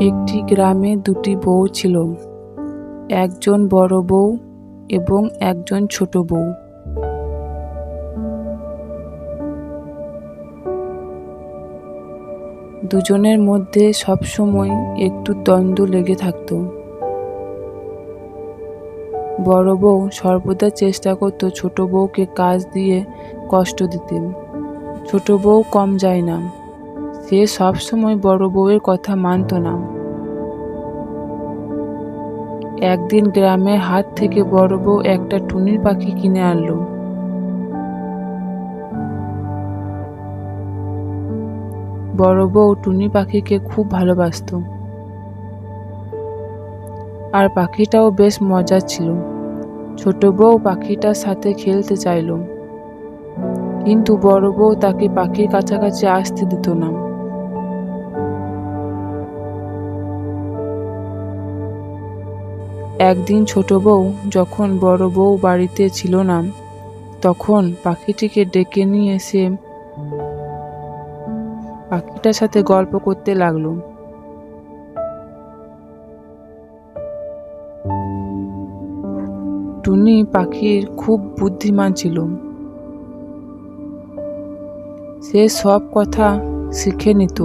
একটি গ্রামে দুটি বউ ছিল। একজন বড় বউ এবং একজন ছোট বউ। দুজনের মধ্যে সবসময় একটু দ্বন্দ্ব লেগে থাকত। বড় বউ সর্বদা চেষ্টা করত ছোট বউকে কাজ দিয়ে কষ্ট দিতে। ছোট বউ কম যায় না। সে সবসময় বড় বউয়ের কথা মানত না। একদিন গ্রামের হাত থেকে বড় বউ একটা টুনির পাখি কিনে আনলো। বড় বউ টুনি পাখিকে খুব ভালোবাসত। আর পাখিটাও বেশ মজার ছিল। ছোট বউ পাখিটার সাথে খেলতে চাইল। কিন্তু বড় বউ তাকে পাখির কাছাকাছি আসতে দিত না। একদিন ছোট বউ, যখন বড় বউ বাড়িতে ছিল না, তখন পাখিটিকে ডেকে নিয়ে এসে পাখিটার সাথে গল্প করতে লাগল। টুনি পাখির খুব বুদ্ধিমান ছিল। সে সব কথা শিখে নিত।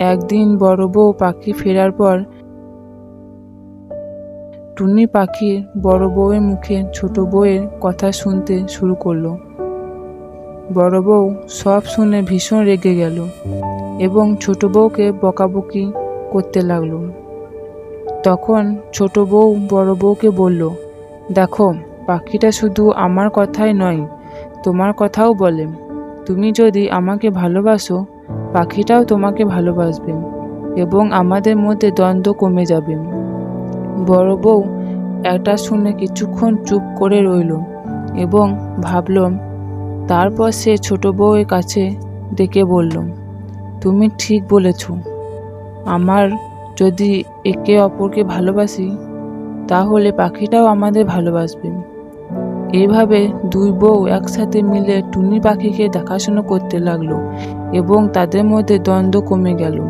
একদিন বড় বউ পাখি ফেরার পর টুনি পাখি বড় বউয়ের মুখে ছোট বউয়ের কথা শুনতে শুরু করল। বড় বউ সব শুনে ভীষণ রেগে গেল এবং ছোট বউকে বকাবকি করতে লাগল। তখন ছোট বউ বড় বউকে বলল, দেখো, পাখিটা শুধু আমার কথাই নয়, তোমার কথাও বলে। তুমি যদি আমাকে ভালোবাসো পাখিটাও তোমাকে ভালোবাসবে এবং আমাদের মধ্যে দ্বন্দ্ব কমে যাবে। বড় বউ এটা শুনে কিছুক্ষণ চুপ করে রইল এবং ভাবল, তারপর সে ছোট বউয়ের কাছে ডেকে বলল, তুমি ঠিক বলেছ। আমার যদি একে অপরকে ভালোবাসি, তাহলে পাখিটাও আমাদের ভালোবাসবে। এইভাবে দুই বউ একসাথে মিলে টুনি পাখিকে দেখাশোনা করতে লাগল। এবং তাদের মধ্যে দ্বন্দ্ব কমে গেল।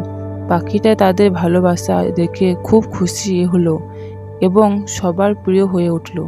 পাখিটা তাদের ভালোবাসা দেখে খুব খুশি হলো এবং সবার প্রিয় হয়ে উঠল।